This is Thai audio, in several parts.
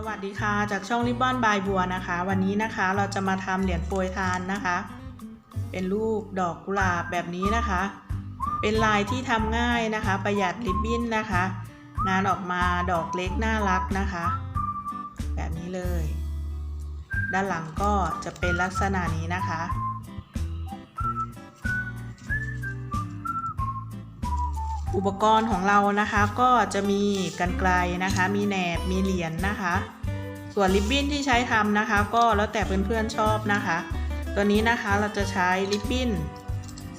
สวัสดีค่ะ จากช่องริบบอนบายบัวนะคะ วันนี้นะคะเราจะมาทำเหรียญโปรยทานนะคะ เป็นรูปดอกกุหลาบแบบนี้นะคะ เป็นลายที่ทำง่ายนะคะ ประหยัดริบบิ้นนะคะ งานออกมาดอกเล็กน่ารักนะคะ แบบนี้เลย ด้านหลังก็จะเป็นลักษณะนี้นะคะ อุปกรณ์ของเรานะคะก็จะมีกันไกลนะคะ มีแหนบมีเหรียญนนะคะ ส่วนริบบิ้นที่ใช้ทำนะคะ ก็แล้วแต่เพื่อนๆชอบนะคะ ตัวนี้นะคะเราจะใช้ริบบิ้น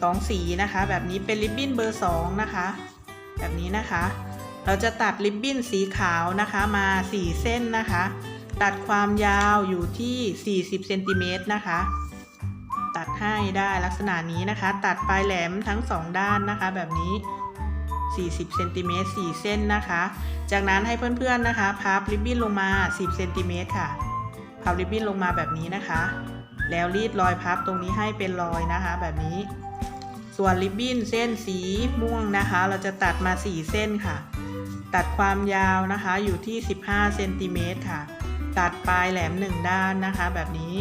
สองสีนะคะ แบบนี้เป็นริบบิ้นเบอร์สองนะคะ แบบนี้นะคะ เราจะตัดริบบิ้นสีขาวนะคะมา 4 เส้นนะคะ ตัดความยาวอยู่ที่ 40เซนติเมตรนะคะตัดให้ได้ลักษณะนี้นะคะ ตัดปลายแหลมทั้งสองด้านนะคะ แบบนี้ 40เซนติเมตร4เส้นนะคะ จากนั้นให้เพื่อนๆนะคะ พับริบบิ้นลงมา 10เซนติเมตรค่ะ พับริบบิ้นลงมาแบบนี้นะคะ แล้วรีดรอยพับตรงนี้ให้เป็นรอยนะคะ แบบนี้ ส่วนริบบิ้นเส้นสีม่วงนะคะ เราจะตัดมา 4 เส้นค่ะ ตัดความยาวนะคะอยู่ที่ 15เซนติเมตรค่ะ ตัดปลายแหลม 1 ด้านนะคะ แบบนี้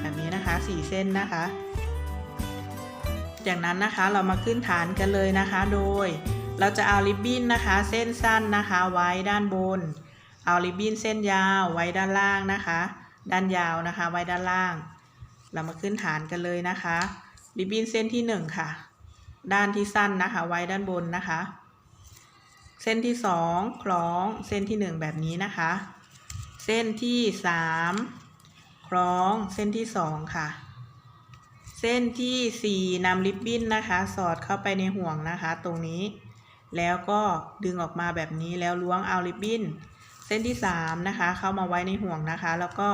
แบบนี้นะคะ 4 เส้นนะคะ จากนั้นนะคะเรามาขึ้นฐานกันเลยนะคะ โดย เราจะเอาริบบิ้นนะคะ เส้นสั้นนะคะ ไว้ด้านบน เอาริบบิ้นเส้นยาวไว้ด้านล่างนะคะ ด้านยาวนะคะ ไว้ด้านล่าง เรามาขึ้นฐานกันเลยนะคะ ริบบิ้นเส้นที่หนึ่งค่ะ ด้านที่สั้นนะคะ ไว้ด้านบนนะคะ เส้นที่สองคล้องเส้นที่หนึ่งแบบนี้นะคะ เส้นที่สามคล้องเส้นที่สองค่ะ เส้นที่4นำริบบิ้นนะคะ สอดเข้าไปในห่วงนะคะ ตรงนี้ แล้วก็ดึงออกมาแบบนี้แล้วล้วงเอาริบบิ้น เส้นที่3นะคะ เข้ามาไว้ในห่วงนะคะ แล้วก็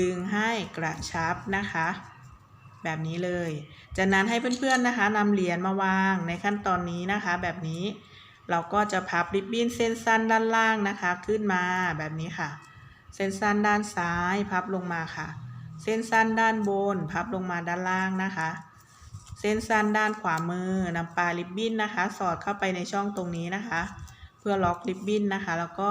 ดึงให้กระชับนะคะ แบบนี้เลย จากนั้นให้เพื่อนๆนะคะนำเหรียญมาวางในขั้นตอนนี้นะคะ แบบนี้เราก็จะพับริบบิ้นเส้นสั้นด้านล่างนะคะ ขึ้นมาแบบนี้ค่ะ เส้นสั้นด้านซ้ายพับลงมาค่ะ เส้นสั้นด้านบนพับลงมาด้านล่างนะคะ เส้นสั้นด้านขวามือนำปลายริบบิ้นนะคะ สอดเข้าไปในช่องตรงนี้นะคะ เพื่อล็อกริบบิ้นนะคะ แล้วก็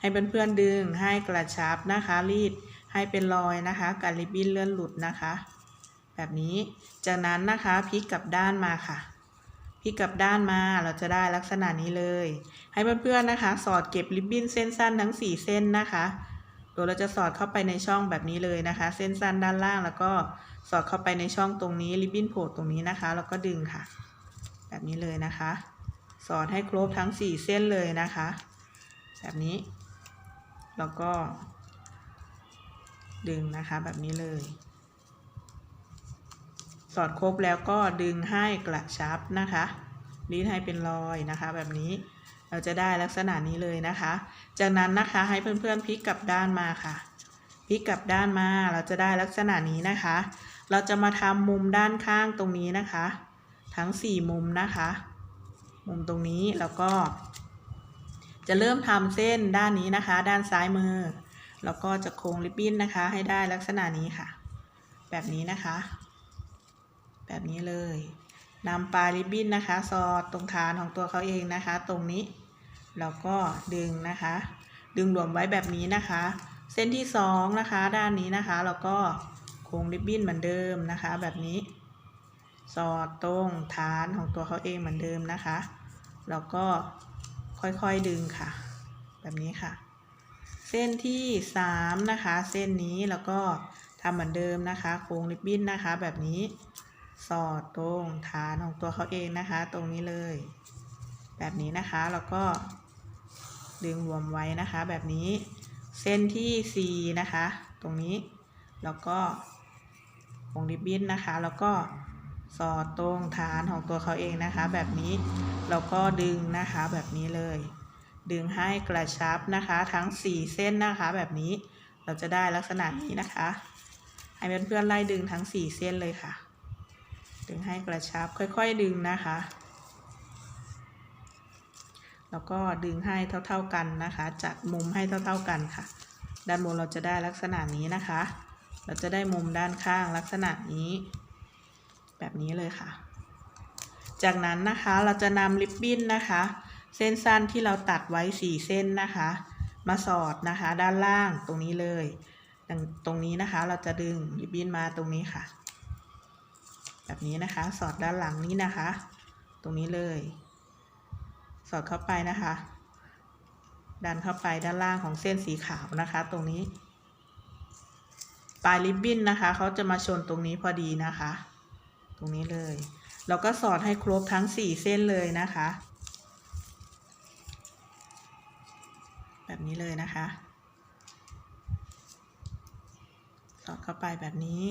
ให้เพื่อนๆดึงให้กระชับนะคะ รีดให้เป็นรอยนะคะการริบบิ้นเลื่อนหลุดนะคะ แบบนี้จากนั้นนะคะพลิกกลับด้านมาค่ะพลิกกลับด้านมาเราจะได้ลักษณะนี้เลย ให้เพื่อนๆนะคะ สอดเก็บริบบิ้นเส้นสั้นทั้ง 4 เส้นนะคะ โดยเราจะสอดเข้าไปในช่องแบบนี้เลยนะคะ เส้นสั้นด้านล่างแล้วก็สอดเข้าไปในช่องตรงนี้ริบบิ้นโผล่ตรงนี้นะคะ แล้วก็ดึงค่ะ แบบนี้เลยนะคะ สอดให้ครบทั้ง 4 เส้นเลยนะคะ แบบนี้ แล้วก็ ดึงนะคะแบบนี้เลย สอดครบแล้วก็ดึงให้กระชับนะคะรีดให้เป็นรอยนะคะ แบบนี้ เราจะได้ลักษณะนี้เลยนะคะ จากนั้นนะคะให้เพื่อนๆพลิกกลับด้านมาค่ะพลิกกลับด้านมาเราจะได้ลักษณะนี้นะคะ เราจะมาทำมุมด้านข้างตรงนี้นะคะ ทั้ง 4 มุมนะคะ มุมตรงนี้แล้วก็ จะเริ่มทำเส้นด้านนี้นะคะ ด้านซ้ายมือ แล้วก็จะโค้งริบบิ้นนะคะ ให้ได้ลักษณะนี้ค่ะ แบบนี้นะคะ แบบนี้เลยนำปลายริบบิ้นนะคะ สอดตรงฐานของตัวเขาเองนะคะ ตรงนี้ แล้วก็ดึงนะคะ ดึงรวมไว้แบบนี้นะคะ เส้นที่สองนะคะ ด้านนี้นะคะแล้วก็โค้งริบบิ้นเหมือนเดิมนะคะ แบบนี้ สอดตรงฐานของตัวเขาเองเหมือนเดิมนะคะ แล้วก็ค่อยๆดึงค่ะ แบบนี้ค่ะ เส้นที่สามนะคะ เส้นนี้แล้วก็ทำเหมือนเดิมนะคะ โค้งริบบิ้นนะคะ แบบนี้สอดตรงฐานของตัวเขาเองนะคะ ตรงนี้เลย แบบนี้นะคะแล้วก็ ดึงรวมไว้นะคะ แบบนี้เส้นที่สี่นะคะ ตรงนี้แล้วก็วงริบบิ้นนะคะ แล้วก็สอดตรงฐานของตัวเขาเองนะคะ แบบนี้แล้วก็ดึงนะคะแบบนี้เลย ดึงให้กระชับนะคะ ทั้ง 4 เส้นนะคะแบบนี้เราจะได้ลักษณะนี้นะคะ ให้เพื่อนๆไล่ดึงทั้ง 4 เส้นเลยค่ะ ดึงให้กระชับค่อยๆดึงนะคะ แล้วก็ดึงให้เท่า ๆกันนะคะ จัดมุมให้เท่า ๆกันค่ะ ด้านบนเราจะได้ลักษณะนี้นะคะ เราจะได้มุมด้านข้างลักษณะนี้ แบบนี้เลยค่ะ จากนั้นนะคะเราจะนำริบบิ้นนะคะ เส้นสั้นที่เราตัดไว้ 4 เส้นนะคะ มาสอดนะคะ ด้านล่างตรงนี้เลยดังตรงนี้นะคะเราจะดึงริบบิ้นมาตรงนี้ค่ะ แบบนี้นะคะ สอดด้านหลังนี้นะคะ ตรงนี้เลย สอดเข้าไปนะคะ ดันเข้าไปด้านล่างของเส้นสีขาวนะคะ ตรงนี้ ปลายริบบิ้นนะคะเขาจะมาชนตรงนี้พอดีนะคะ ตรงนี้เลยเราก็สอดให้ครบทั้งสี่เส้นเลยนะคะ แบบนี้เลยนะคะ สอดเข้าไปแบบนี้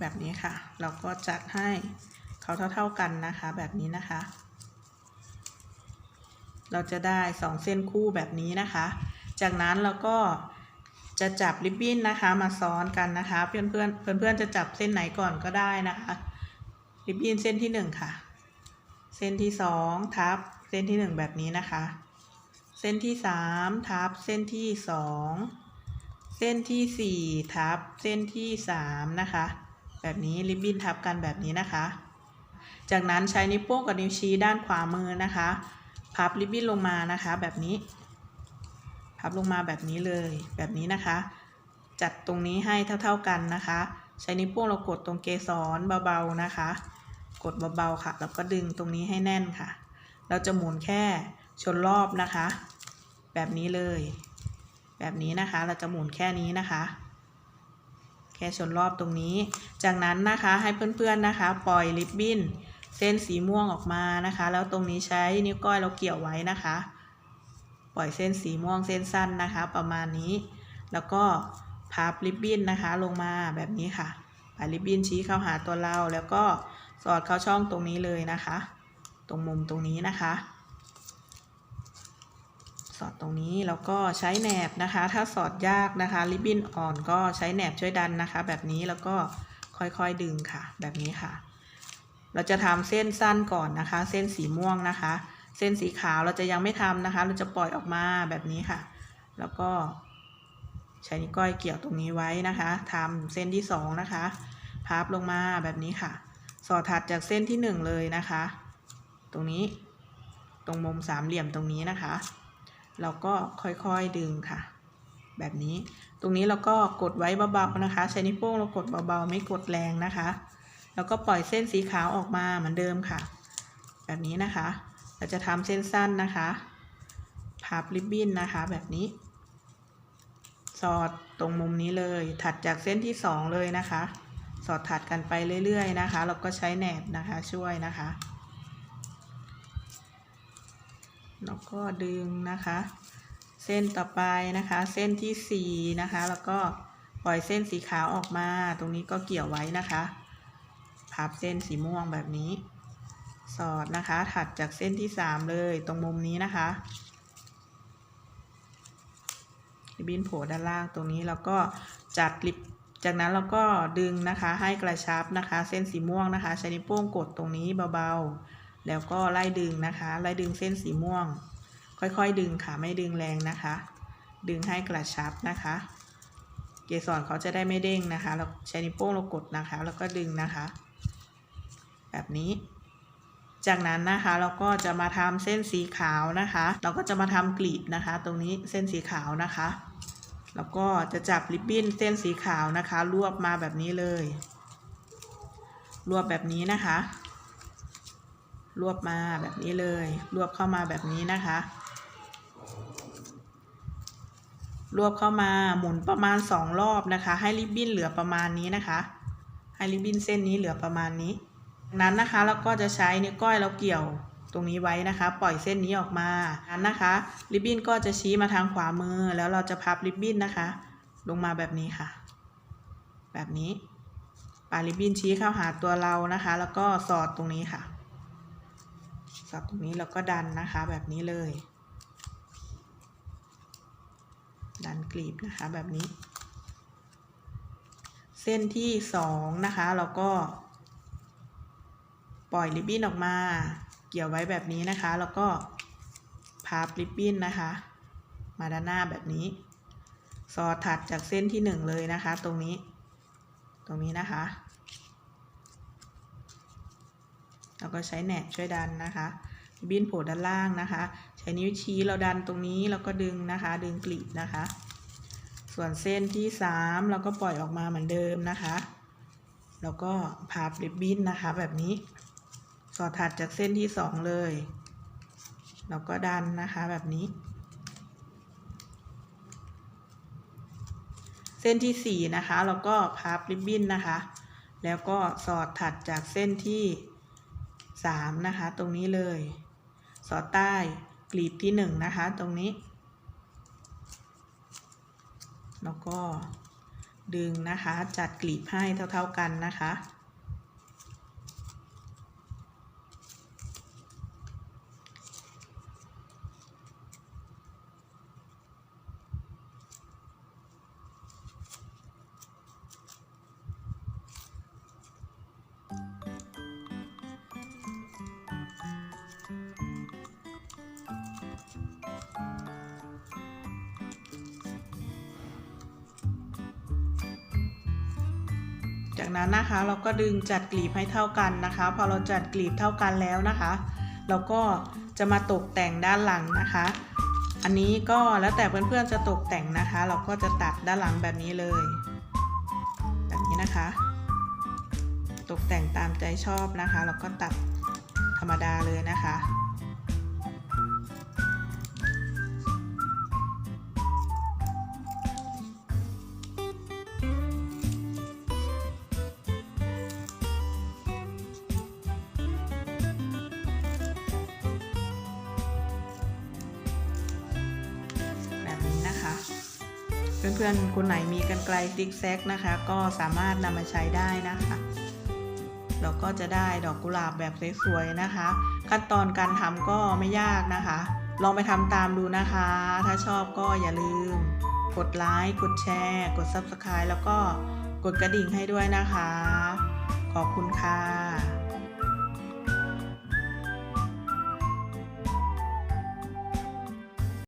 แบบนี้ค่ะ เราก็จัดให้เขาเท่า ๆกันนะคะ แบบนี้นะคะ เราจะได้สองเส้นคู่แบบนี้นะคะ จากนั้นเราก็จะจับริบบิ้นนะคะ มาซ้อนกันนะคะ เพื่อนเพื่อนเพื่อนเพื่อนๆจะจับเส้นไหนก่อนก็ได้นะคะริบบิ้นเส้นที่หนึ่งค่ะ เส้นที่สองทับเส้นที่หนึ่งแบบนี้นะคะ เส้นที่สามทับเส้นที่สองเส้นที่สี่ทับเส้นที่สามนะคะ แบบนี้ริบบิ้นทับกันแบบนี้นะคะ จากนั้นใช้นิ้วโป้งกับนิ้วชี้ด้านขวามือนะคะ พับริบบิ้นลงมานะคะ แบบนี้ พับลงมาแบบนี้เลยแบบนี้นะคะ จัดตรงนี้ให้เท่าๆกันนะคะ ใช้นิ้วโป้งเรากดตรงเกสรเบาๆนะคะ กดเบาๆค่ะ แล้วก็ดึงตรงนี้ให้แน่นค่ะ เราจะหมุนแค่ชนรอบนะคะ แบบนี้เลย แบบนี้นะคะเราจะหมุนแค่นี้นะคะ แค่ชนรอบตรงนี้ จากนั้นนะคะให้เพื่อนๆนะคะ ปล่อยริบบิ้นเส้นสีม่วงออกมานะคะ แล้วตรงนี้ใช้นิ้วก้อยเราเกี่ยวไว้นะคะ ปล่อยเส้นสีม่วงเส้นสั้นนะคะ ประมาณนี้ แล้วก็พับริบบิ้นนะคะลงมาแบบนี้ค่ะปลายริบบิ้นชี้เข้าหาตัวเราแล้วก็สอดเข้าช่องตรงนี้เลยนะคะ ตรงมุมตรงนี้นะคะ สอดตรงนี้แล้วก็ใช้แหนบนะคะ ถ้าสอดยากนะคะ ริบบิ้นอ่อนก็ใช้แหนบช่วยดันนะคะ แบบนี้แล้วก็ค่อยๆดึงค่ะ แบบนี้ค่ะ เราจะทำเส้นสั้นก่อนนะคะ เส้นสีม่วงนะคะ เส้นสีขาวเราจะยังไม่ทำนะคะ เราจะปล่อยออกมาแบบนี้ค่ะ แล้วก็ใช้นิ้วก้อยเกี่ยวตรงนี้ไว้นะคะทำเส้นที่สองนะคะพับลงมาแบบนี้ค่ะ สอดถัดจากเส้นที่หนึ่งเลยนะคะ ตรงนี้ตรงมุมสามเหลี่ยมตรงนี้นะคะ เราก็ค่อยๆดึงค่ะ แบบนี้ ตรงนี้เราก็กดไว้เบาๆนะคะ ใช้นิ้วโป้งเรากดเบาๆไม่กดแรงนะคะ แล้วก็ปล่อยเส้นสีขาวออกมาเหมือนเดิมค่ะ แบบนี้นะคะ เราจะทำเส้นสั้นนะคะพับริบบิ้นนะคะ แบบนี้ สอดตรงมุมนี้เลย ถัดจากเส้นที่สองเลยนะคะ สอดถัดกันไปเรื่อยๆนะคะแล้วก็ใช้แหนบนะคะช่วยนะคะ แล้วก็ดึงนะคะ เส้นต่อไปนะคะ เส้นที่สี่นะคะ แล้วก็ปล่อยเส้นสีขาวออกมา ตรงนี้ก็เกี่ยวไว้นะคะพับเส้นสีม่วงแบบนี้ สอดนะคะ ถัดจากเส้นที่สามเลยตรงมุมนี้นะคะริบบิ้นโผล่ด้านล่างตรงนี้แล้วก็จัดลิบจากนั้นเราก็ดึงนะคะให้กระชับนะคะ เส้นสีม่วงนะคะใช้นิ้วโป้งกดตรงนี้เบาๆ แล้วก็ไล่ดึงนะคะ ไล่ดึงเส้นสีม่วง ค่อยๆดึงค่ะ ไม่ดึงแรงนะคะ ดึงให้กระชับนะคะ เกสรเขาจะได้ไม่เด้งนะคะ เราใช้นิ้วโป้งเรากดนะคะ แล้วก็ดึงนะคะ แบบนี้ จากนั้นนะคะเราก็จะมาทำเส้นสีขาวนะคะ เราก็จะมาทำกลีบนะคะ ตรงนี้เส้นสีขาวนะคะ แล้วก็จะจับริบบิ้นเส้นสีขาวนะคะ รวบมาแบบนี้เลย รวบแบบนี้นะคะ รวบมาแบบนี้เลย รวบเข้ามาแบบนี้นะคะ รวบเข้ามาหมุนประมาณสองรอบนะคะ ให้ริบบิ้นเหลือประมาณนี้นะคะ ให้ริบบิ้นเส้นนี้เหลือประมาณนี้นั้นนะคะเราก็จะใช้นิ้วก้อยเราเกี่ยวตรงนี้ไว้นะคะ ปล่อยเส้นนี้ออกมาอันนะคะริบบิ้นก็จะชี้มาทางขวามือแล้วเราจะพับริบบิ้นนะคะ ลงมาแบบนี้ค่ะ แบบนี้ปลายริบบิ้นชี้เข้าหาตัวเรานะคะ แล้วก็สอดตรงนี้ค่ะ อดตรงนี้แล้วก็ดันนะคะแบบนี้เลย ดันกลีบนะคะแบบนี้ เส้นที่สองนะคะเราก็ ปล่อยริบบิ้นออกมา เกี่ยวไว้แบบนี้นะคะ แล้วก็พับริบบิ้นนะคะ มาด้านหน้าแบบนี้ สอดถัดจากเส้นที่หนึ่งเลยนะคะ ตรงนี้ ตรงนี้นะคะ เราก็ใช้แหนบช่วยดันนะคะบินโผล่ด้านล่างนะคะ ใช้นิ้วชี้เราดันตรงนี้แล้วก็ดึงนะคะ ดึงกลีบนะคะ ส่วนเส้นที่สามเราก็ปล่อยออกมาเหมือนเดิมนะคะ แล้วก็พับริบบิ้นนะคะ แบบนี้ สอดถัดจากเส้นที่สองเลยแล้วก็ดันนะคะแบบนี้ เส้นที่สี่นะคะเราก็พับริบบิ้นนะคะ แล้วก็สอดถัดจากเส้นที่ สามนะคะ ตรงนี้เลย สอดใต้กลีบที่หนึ่งนะคะ ตรงนี้ แล้วก็ดึงนะคะ จัดกลีบให้เท่า ๆกันนะคะ จากนั้นนะคะเราก็ดึงจัดกลีบให้เท่ากันนะคะ พอเราจัดกลีบเท่ากันแล้วนะคะ เราก็จะมาตกแต่งด้านหลังนะคะ อันนี้ก็แล้วแต่เพื่อนๆจะตกแต่งนะคะ เราก็จะตัดด้านหลังแบบนี้เลย แบบนี้นะคะ ตกแต่งตามใจชอบนะคะ เราก็ตัดธรรมดาเลยนะคะ เพื่อนๆ คนไหนมีกันไกลซิกแซกนะคะ ก็สามารถนำมาใช้ได้นะคะ เราก็จะได้ดอกกุหลาบแบบสวยๆนะคะ ขั้นตอนการทำก็ไม่ยากนะคะ ลองไปทำตามดูนะคะ ถ้าชอบก็อย่าลืม กดไลค์ กดแชร์ กด Subscribe แล้วก็กดกระดิ่งให้ด้วยนะคะ ขอบคุณค่ะ